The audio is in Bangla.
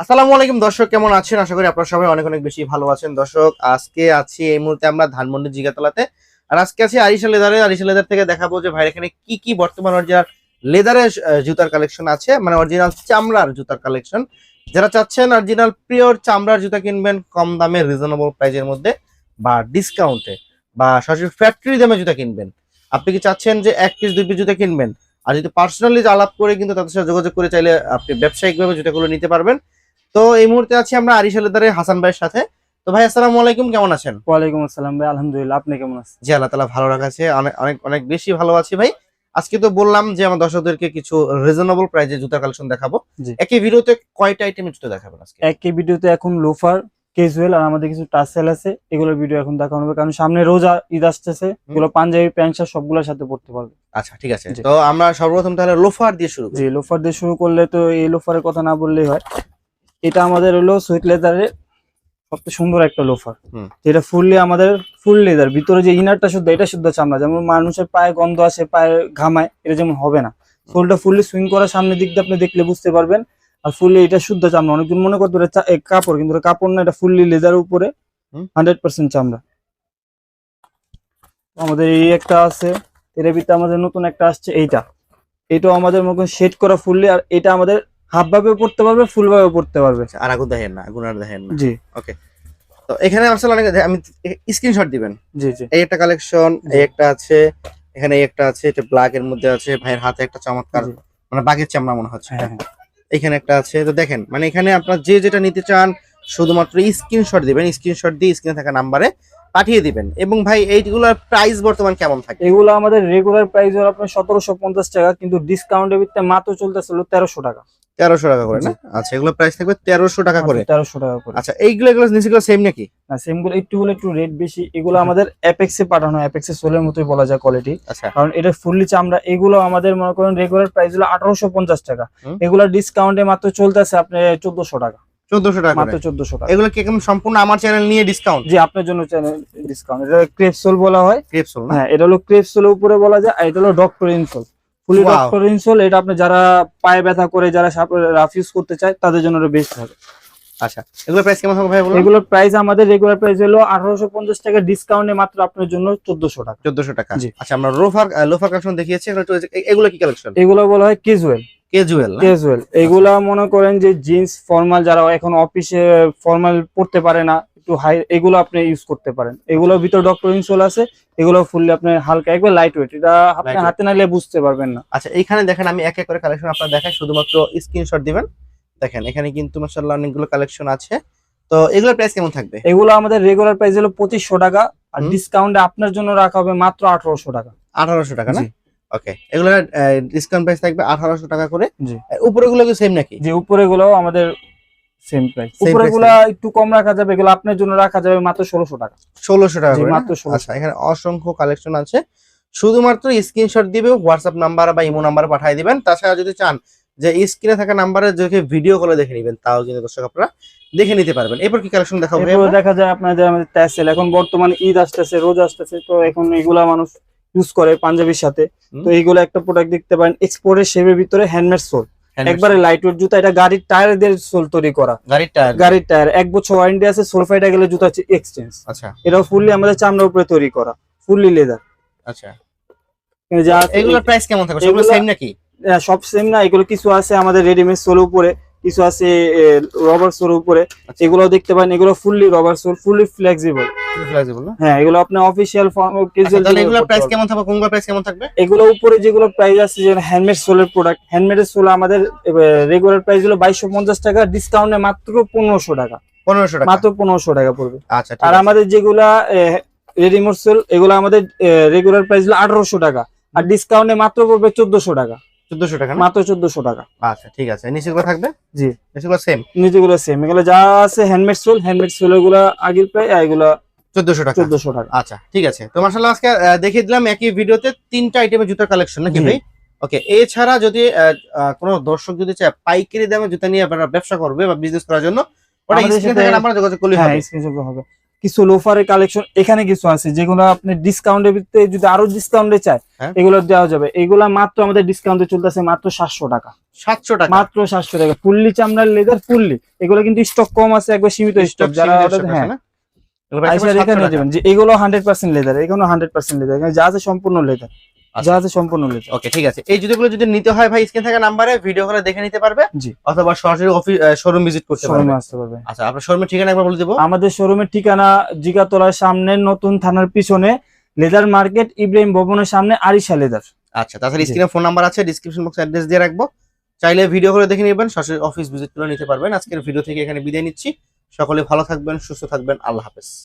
আসসালামু আলাইকুম দর্শক, কেমন আছেন? আশা করি আপনারা সবাই অনেক অনেক বেশি ভালো আছেন। দর্শক, আজকে আছি এই মুহূর্তে আমরা ধানমন্ডি জিগাতলাতে। আর আজকে আছি আরিশা লেদারে। আরিশা লেদার থেকে দেখাবো যে ভাইয়ের এখানে কি কি বর্তমান অরিজিনাল লেদারের জুতার কালেকশন আছে। মানে অরিজিনাল চামড়ার জুতার কালেকশন। যারা চাচ্ছেন অরিজিনাল পিওর চামড়ার জুতা কিনবেন, কম দামে রিজনেবল প্রাইজের মধ্যে বা ডিসকাউন্টে বা সরাসরি ফ্যাক্টরি দামে জুতা কিনবেন। আপনি কি চাচ্ছেন যে এক পিস দুই পিস জুতা কিনবেন? আর যদি পার্সোনালি আলাপ করে কিন্তু তাদের সাথে যোগাযোগ করে চাইলে আপনি ব্যবসায়িকভাবে জুতাগুলো নিতে পারবেন। তো এই মুহূর্তে আছি আমরা আরিশালেদারের হাসান ভাইয়ের সাথে। তো ভাই আসসালামু আলাইকুম কেমন আছেন? ওয়ালাইকুম আসসালাম ভাই আলহামদুলিল্লাহ আপনি কেমন আছেন? জি আল্লাহ তালা ভালো রাখাছে। অনেক অনেক অনেক বেশি ভালো আছি ভাই। আজকে তো বললাম যে আমার দর্শকদেরকে কিছু রিজনেবল প্রাইজে জুতার কালেকশন দেখাবো। একই ভিডিওতে কয়টা আইটেমের জুতো দেখাবেন আজকে? একই ভিডিওতে এখন লোফার ক্যাজুয়াল আর আমাদের কিছু টাসেল আছে। এগুলোর ভিডিও এখন দেখানো হবে কারণ সামনে রোজা ঈদ আসতেছে। এগুলো পাঞ্জাবি প্যান্ট শার্ট সবগুলোর সাথে পড়তে পারবে। আচ্ছা ঠিক আছে। তো আমরা সর্বপ্রথম তাহলে লোফার দিয়ে শুরু করি। জি লোফার দিয়ে শুরু করলে তো এই লোফারের কথা না বললেই হয়। এটা আমাদের হলো সুইট লেদারের সবচেয়ে সুন্দর একটা লোফার। যেটা ফুললি আমাদের ফুল লেদার ভিতরে যে ইনারটা শুদ্ধ এটা শুদ্ধ চামড়া। যেমন মানুষের পায়ে গন্ধ আসে পায়ে ঘামায় এটা যেমন হবে না। ফুলটা ফুললি সুইং করা সামনের দিক দিয়ে আপনি দেখলে বুঝতে পারবেন। আর ফুললি এটা শুদ্ধ চামড়া। অনেকজন মনে করতো এটা কাপড় কিন্তু কাপড় না এটা ফুললি লেদারের উপরে হান্ড্রেড পার্সেন্ট চামড়া। আমাদের এই একটা আছে এর ভিতরে আমাদের নতুন একটা আসছে এইটা। এটাও আমাদের মনে শেড করা ফুললি আর এটা আমাদের হাফ ভাবে পড়তে পারবে ফুল ভাবে পড়তে পারবে। আর আগুন দেখেন না আগুন আর দেখেন না। জি। ওকে তো এখানে আসলে অনেক আমি স্ক্রিনশট দিবেন। জি জি। এই একটা কালেকশন এই একটা আছে এখানে এই একটা আছে এটা ব্ল্যাক এর মধ্যে আছে ভাইয়ের হাতে একটা চমৎকার মানে বাঘের চামড়া মনে হচ্ছে হ্যাঁ হ্যাঁ। এখানে একটা আছে তো দেখেন মানে এখানে আপনার যে যেটা নিতে চান শুধুমাত্র স্ক্রিনশট দিবেন স্ক্রিনশট দিয়ে স্ক্রিনে থাকা নাম্বারে পাঠিয়ে দিবেন। এবং ভাই এইগুলোর প্রাইস বর্তমান কেমন থাকে? এগুলো আমাদের রেগুলার প্রাইস হলো আপনার সতেরোশো পঞ্চাশ টাকা কিন্তু ডিসকাউন্টের ভিত্তিতে মাত্র চলতেছিল তেরোশো টাকা। তেরোশো টাকা করে না? আচ্ছা এগুলো প্রাইস থাকবে তেরোশো টাকা করে। তেরোশো টাকা করে। আচ্ছা এইগুলো এগুলো নিচেগুলো সেম নাকি? না সেমগুলো একটু হলে একটু রেট বেশি। এগুলো আমাদের অ্যাপেক্সে পাঠানো অ্যাপেক্সে সোলের মতোই বলা যায় কোয়ালিটি আচ্ছা। কারণ এটা ফুললি চামড়া এগুলো আমাদের মনে করেন রেগুলার প্রাইস হলো আঠারোশো পঞ্চাশ টাকা। এগুলো ডিসকাউন্টে মাত্র চলতেছে আপনি চোদ্দশো টাকা। চোদ্দশো টাকা মাত্র চোদ্দশো টাকা। এগুলো কি একদম সম্পূর্ণ আমার চ্যানেল নিয়ে ডিসকাউন্ট জি আপনার জন্য চ্যানেল ডিসকাউন্ট এটা ক্রেপ সোল বলা হয়। ক্রেপসোল না? হ্যাঁ এটা হলো ক্রেপ সোলের উপরে বলা যায় আর এটা হলো doctor insole fully doctor insole এটা আপনি যারা পায়ে ব্যথা করে যারা রাফ ইউজ করতে চায় তাদের জন্য এটা বেস্ট হবে। আচ্ছা প্রাইস কেমন হবে ভাই বলুন? এগুলোর প্রাইস আমাদের রেগুলার প্রাইস হলো টাকা ডিসকাউন্টে মাত্র আপনার জন্য চোদ্দশো টাকা। টাকা। আচ্ছা আমরা লোফার লোফার কালেকশন দেখিয়েছি এগুলো কি কালেকশন এগুলো বলা হয় ক্যাজুয়াল কেজুয়াল ক্যাজুয়াল এগুলা মনে করেন যে জিন্স ফর্মাল যারা এখন অফিসে ফর্মাল পড়তে পারে না একটু হাই এগুলো আপনি ইউজ করতে পারেন। এগুলোর ভিতর ডক্টর ইনসোল আছে এগুলো ফুললি আপনি হালকা একবার লাইট ওয়েট এটা আপনি। হাতে নাইলে বুঝতে পারবেন না। আচ্ছা এইখানে দেখেন আমি এক এক করে কালেকশন আপনার দেখাই শুধুমাত্র স্ক্রিনশট দিবেন। দেখেন এখানে কিন্তু মাশাআল্লাহ অনেকগুলো কালেকশন আছে। তো এগুলোর প্রাইস কেমন থাকবে? এগুলো আমাদের রেগুলার প্রাইস হলো পঁচিশশো টাকা আর। ডিসকাউন্টে আপনার জন্য রাখা হবে মাত্র আঠারোশো টাকা। আঠারোশো টাকা না? ওকে এগুলো ডিসকাউন্ট প্রাইস থাকবে আঠারোশো টাকা করে। জি। উপরে গুলো কি সেম নাকি? যে উপরে গুলো আমাদের সেম প্রাইস একটু কম রাখা যাবে এগুলো আপনার জন্য রাখা যাবে মাত্র টাকা। টাকা? মাত্র 1600 আচ্ছা এখানে অসংখ্য কালেকশন আছে। শুধুমাত্র স্ক্রিনশট দিবে হোয়াটসঅ্যাপ নাম্বার বা ইমো নাম্বার পাঠিয়ে দিবেন। তাছাড়া যদি চান যে স্ক্রিনে থাকা নাম্বারে ভিডিও কলে দেখে নেবেন তাও কিন্তু দর্শক আপনারা দেখে নিতে পারবেন। এরপর কি কালেকশন দেখাবো দেখা যায় আপনাদের আমাদের ট্যাসেল এখন বর্তমানে ঈদ আসতেছে রোজ আসতেছে তো এখন এগুলা মানুষ ইউজ করে পাঞ্জাবির সাথে। তো এইগুলো একটা প্রোডাক্ট দেখতে পারেন এক্সপোর্টের শেপের ভিতরে হ্যান্ডমেড সোল একবারে লাইট ওয়েট জুতা এটা গাড়ির টায়ার দিয়ে সোল তৈরি করা। গাড়ির টায়ার গাড়ির টায়ার এক বছর ওয়ারেন্টি আছে সোল ফাইটা গেলে জুতা এক্সচেঞ্জ আচ্ছা। এটাও ফুললি আমাদের চামড়ার উপরে তৈরি করা ফুললি লেদার আচ্ছা। যা এগুলোর প্রাইস কেমন থাকে? সবগুলো সেম নাকি? সব সেম না এগুলো কিছু আছে আমাদের রেডিমেড সোল উপরে। কিছু আছে রবার সোল উপরে। আচ্ছা। এগুলো দেখতে পারেন এগুলো fully rubber sole fully flexible flexible হ্যাঁ এগুলো আপনি অফিসিয়াল আচ্ছা, তাহলে এগুলোর প্রাইস কেমন থাকবে? কোনগুলোর প্রাইস কেমন থাকবে? এগুলো উপরে যেগুলো প্রাইস আছে যে হ্যান্ডমেড সোলের প্রোডাক্ট হ্যান্ডমেড সোল আমাদের রেগুলার প্রাইস হলো বাইশশো পঞ্চাশ টাকা ডিসকাউন্টে মাত্র পনেরোশো টাকা। পনেরোশো টাকা। মাত্র পনেরোশো টাকা পড়বে। আচ্ছা আর আমাদের যেগুলা রেডিমেড সোল এগুলো আমাদের রেগুলার প্রাইস হলো আঠারোশো টাকা। আর ডিসকাউন্টে মাত্র পড়বে চোদ্দশো টাকা। টাকা মাত্র টাকা। আচ্ছা ঠিক আছে। নিচেগুলো থাকবে? জি। নিচেগুলো সেম নিচেগুলো সেম এগুলো যা আছে হ্যান্ডমেড সোল হ্যান্ডমেড সোল আগের প্রায় এগুলো টাকা। আচ্ছা ঠিক আছে। তো আজকে দেখিয়ে দিলাম একই ভিডিওতে তিনটা আইটেমের জুতার কালেকশন নাকি জি। ভাই? ওকে এছাড়া যদি কোনো দর্শক যদি চায় পাইকারি দামে জুতা নিয়ে আপনারা ব্যবসা করবে বা বিজনেস করার জন্য ওটা স্ক্রিনে থাকা নাম্বার যোগাযোগ করলে হ্যাঁ স্ক্রিনশট হবে। কিছু লোফারের কালেকশন এখানে কিছু আছে যেগুলো আপনি ডিসকাউন্টের ভিতরে যদি আরও ডিসকাউন্টে চায় হ্যাঁ। এগুলো দেওয়া যাবে। এগুলা মাত্র আমাদের ডিসকাউন্টে চলতেছে মাত্র সাতশো টাকা। সাতশো টাকা? মাত্র সাতশো টাকা। ফুললি চামড়ার লেদার ফুললি। এগুলো কিন্তু স্টক কম আছে একবার সীমিত স্টক যারা হ্যাঁ। এগুলো price আইসা পড়বে রেখে 700 নিয়ে টাকা। যাবেন যে এগুলো হান্ড্রেড পার্সেন্ট লেদার এগুলো হান্ড্রেড পার্সেন্ট লেদার যা আছে সম্পূর্ণ লেদার। যা আছে সম্পূর্ণ লেদার ওকে ঠিক আছে। এই জুতোগুলো যদি নিতে হয় ভাই স্ক্রিন থাকা নাম্বারে ভিডিও করে দেখে নিতে পারবে জি। অথবা সরাসরি অফিস শোরুম ভিজিট করতে পারবে। শোরুমে আসতে পারবে। আচ্ছা আপনার শোরুমের ঠিকানা একবার বলে দেবো। আমাদের শোরুমের ঠিকানা জিগাতলার সামনে নতুন থানার পিছনে লেদার মার্কেট ইব্রাহিম ভবনের সামনে আরিশা লেদার। আচ্ছা তাছাড়া। স্ক্রিনে ফোন নাম্বার আছে ডিসক্রিপশন বক্সে অ্যাড্রেস দিয়ে রাখব। চাইলে ভিডিও করে দেখে নেবেন সরাসরি অফিস ভিজিট করে নিতে পারবেন। আজকের ভিডিও থেকে এখানে বিদায় নিচ্ছি। সকলে ভালো থাকবেন সুস্থ থাকবেন। আল্লাহ হাফেজ।